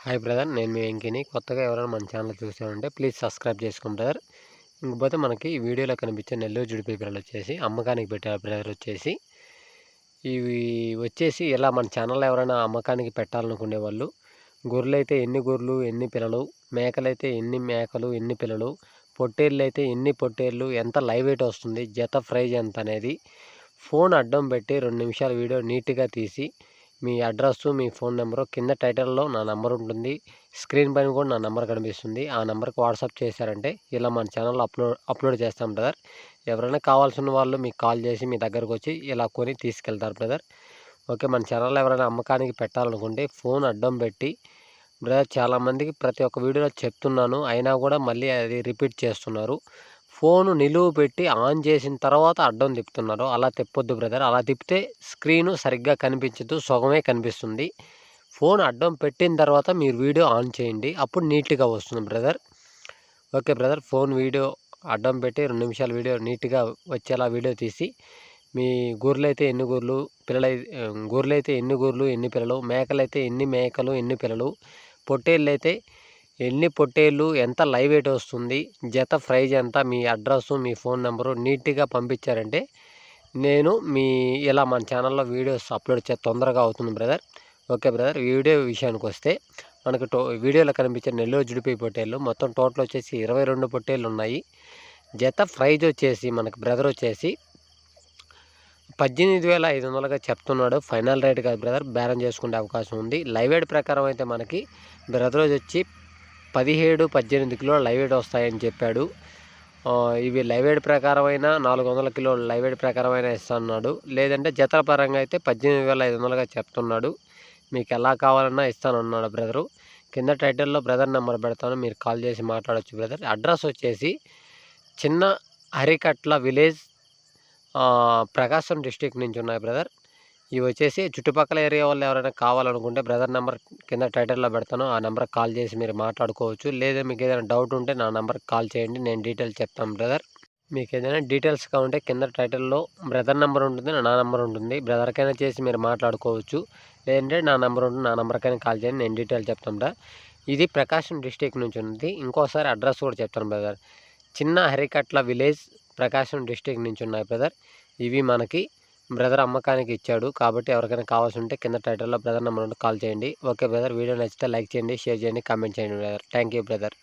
Hi brother నేను మీ వెంకిని కొత్తగా ఎవరైనా మన ఛానల్ చూసామంటే ప్లీజ్ సబ్స్క్రైబ్ చేసుకోండి బ్రదర్. ఇంకపోతే మనకి ఈ వీడియోలో కనిపించే నెల్లూరు జుడిపి పిల్లలు వచ్చేసి అమ్మకానికి పెట్టారు బ్రదర్ వచ్చేసి. ఇవి వచ్చేసి ఇలా మన ఛానల్లో ఎవరైనా అమ్మకానికి పెట్టాలనుకునే వాళ్ళు గొర్రెలు అయితే ఎన్ని గొర్రెలు ఎన్ని పిల్లలు మేకలు అయితే ఎన్ని మేకలు ఎన్ని పిల్లలు పొట్టేళ్ళు అయితే ఎన్ని పొట్టేళ్ళు ఎంత లైవ్ వెయిట్ వస్తుంది జత ప్రైజ్ ఎంత అనేది ఫోన్ అడ్డం పెట్టి రెండు నిమిషాల వీడియో నీట్గా తీసి మీ అడ్రస్సు మీ ఫోన్ నెంబరు కింద టైటిల్లో నా నెంబర్ ఉంటుంది స్క్రీన్ పైన కూడా నా నెంబర్ కనిపిస్తుంది. ఆ నెంబర్కి వాట్సాప్ చేశారంటే ఇలా మన ఛానల్లో అప్లోడ్ అప్లోడ్ చేస్తాం బ్రదర్. ఎవరైనా కావాల్సిన వాళ్ళు మీకు కాల్ చేసి మీ దగ్గరకు వచ్చి ఇలా కొని తీసుకెళ్తారు బ్రదర్. ఓకే మన ఛానల్లో ఎవరైనా అమ్మకానికి పెట్టాలనుకుంటే ఫోన్ అడ్డం పెట్టి బ్రదర్ చాలామందికి ప్రతి ఒక్క వీడియోలో చెప్తున్నాను. అయినా కూడా మళ్ళీ అది రిపీట్ చేస్తున్నారు. ఫోను నిలువు పెట్టి ఆన్ చేసిన తర్వాత అడ్డం తిప్పుతున్నారు. అలా తిప్పొద్దు బ్రదర్. అలా తిప్పితే స్క్రీను సరిగ్గా కనిపించదు సగమే కనిపిస్తుంది. ఫోన్ అడ్డం పెట్టిన తర్వాత మీరు వీడియో ఆన్ చేయండి. అప్పుడు నీట్గా వస్తుంది brother. Okay brother. Phone video అడ్డం పెట్టి రెండు నిమిషాల వీడియో నీట్గా వచ్చేలా వీడియో తీసి మీ గొర్రెలైతే ఎన్ని గొర్రెలు పిల్లలు గొర్రెలు ఎన్ని గొర్రెలు ఎన్ని పిల్లలు మేకలైతే ఎన్ని మేకలు ఎన్ని పిల్లలు పొట్టేళ్ళైతే ఎన్ని పొట్టేళ్ళు ఎంత లైవ్ వెయిట్ వస్తుంది జత ప్రైజ్ ఎంత మీ అడ్రస్సు మీ ఫోన్ నెంబరు నీట్గా పంపించారంటే నేను మీ ఇలా మన ఛానల్లో వీడియోస్ అప్లోడ్ చే తొందరగా అవుతుంది బ్రదర్. ఓకే బ్రదర్ వీడియో విషయానికి వస్తే మనకు టో వీడియోలో కనిపించే నెల్లూరు జుడిపి పొట్టేళ్ళు మొత్తం టోటల్ వచ్చేసి ఇరవై రెండు పొట్టేళ్ళు ఉన్నాయి. జత ప్రైజ్ వచ్చేసి మనకు బ్రదర్ వచ్చేసి పద్దెనిమిది వేల ఐదు వందలుగా చెప్తున్నాడు. ఫైనల్ రేట్ కాదు బ్రదర్ బేరం చేసుకునే అవకాశం ఉంది. లైవ్ ఎయిడ్ ప్రకారం అయితే మనకి బ్రదర్ వచ్చి పదిహేడు పద్దెనిమిది కిలోల లైవ్ వెయిట్ వస్తాయని చెప్పాడు. ఇవి లైవ్ వెయిట్ ప్రకారమైన నాలుగు వందల కిలోల లైవ్ వెయిట్ ప్రకారమైన ఇస్తాన్నాడు లేదంటే జతల పరంగా అయితే పద్దెనిమిది వేల ఐదు వందలుగా చెప్తున్నాడు. మీకు ఎలా కావాలన్నా ఇస్తానన్నాడు బ్రదరు. కింద టైటిల్లో బ్రదర్ నెంబర్ పెడతాను. మీరు కాల్ చేసి మాట్లాడచ్చు బ్రదర్. అడ్రస్ వచ్చేసి చిన్న హరికట్ల విలేజ్ ప్రకాశం డిస్టిక్ నుంచి ఉన్నాయి బ్రదర్. ఇవి వచ్చేసి చుట్టుపక్కల ఏరియా వాళ్ళు ఎవరైనా కావాలనుకుంటే బ్రదర్ నెంబర్ కింద టైటిల్లో పెడతాను. ఆ నెంబర్కి కాల్ చేసి మీరు మాట్లాడుకోవచ్చు. లేదా మీకు ఏదైనా డౌట్ ఉంటే నా నెంబర్కి కాల్ చేయండి. నేను డీటెయిల్స్ చెప్తాను బ్రదర్. మీకు ఏదైనా డీటెయిల్స్ కావాలంటే కింద టైటిల్లో బ్రదర్ నెంబర్ ఉంటుంది నా నెంబర్ ఉంటుంది. బ్రదర్కైనా చేసి మీరు మాట్లాడుకోవచ్చు. లేదంటే నా నెంబర్ ఉంటుంది నా నెంబర్కైనా కాల్ చేయండి. నేను డీటెయిల్ చెప్తాను బ్రదర్. ఇది ప్రకాశం డిస్టిక్ నుంచి ఉంది ఇంకోసారి అడ్రస్ కూడా చెప్తాను బ్రదర్. చిన్న హరికట్ల విలేజ్ ప్రకాశం డిస్టిక్ నుంచి ఉన్నాయి బ్రదర్. ఇవి మనకి బ్రదర్ అమ్మకానికి ఇచ్చాడు. కాబట్టి ఎవరికైనా కావాల్సి ఉంటే కింద టైటిల్లో బ్రదర్ నెంబర్ కాల్ చేయండి. ఓకే బ్రదర్ వీడియో నచ్చితే లైక్ చేయండి షేర్ చేయండి కామెంట్ చేయండి బ్రదర్. Thank you brother.